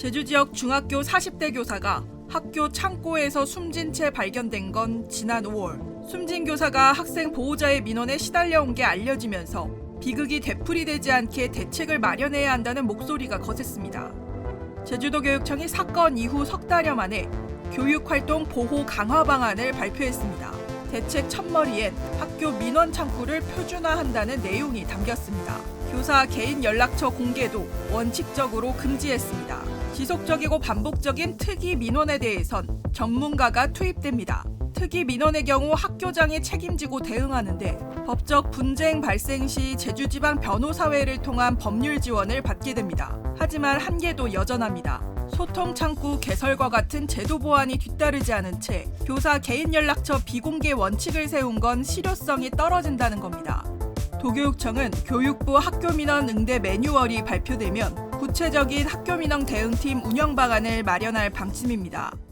제주 지역 중학교 40대 교사가 학교 창고에서 숨진 채 발견된 건 지난 5월. 숨진 교사가 학생 보호자의 민원에 시달려온 게 알려지면서 비극이 되풀이되지 않게 대책을 마련해야 한다는 목소리가 거셌습니다. 제주도 교육청이 사건 이후 석 달여 만에 교육활동 보호 강화 방안을 발표했습니다. 대책 첫머리엔 학교 민원 창구를 표준화한다는 내용이 담겼습니다. 교사 개인 연락처 공개도 원칙적으로 금지했습니다. 지속적이고 반복적인 특이 민원에 대해선 전문가가 투입됩니다. 특이 민원의 경우 학교장이 책임지고 대응하는데 법적 분쟁 발생 시 제주지방 변호사회를 통한 법률 지원을 받게 됩니다. 하지만 한계도 여전합니다. 소통 창구 개설과 같은 제도 보완이 뒤따르지 않은 채 교사 개인 연락처 비공개 원칙을 세운 건 실효성이 떨어진다는 겁니다. 도교육청은 교육부 학교 민원 응대 매뉴얼이 발표되면 구체적인 학교민원 대응팀 운영 방안을 마련할 방침입니다.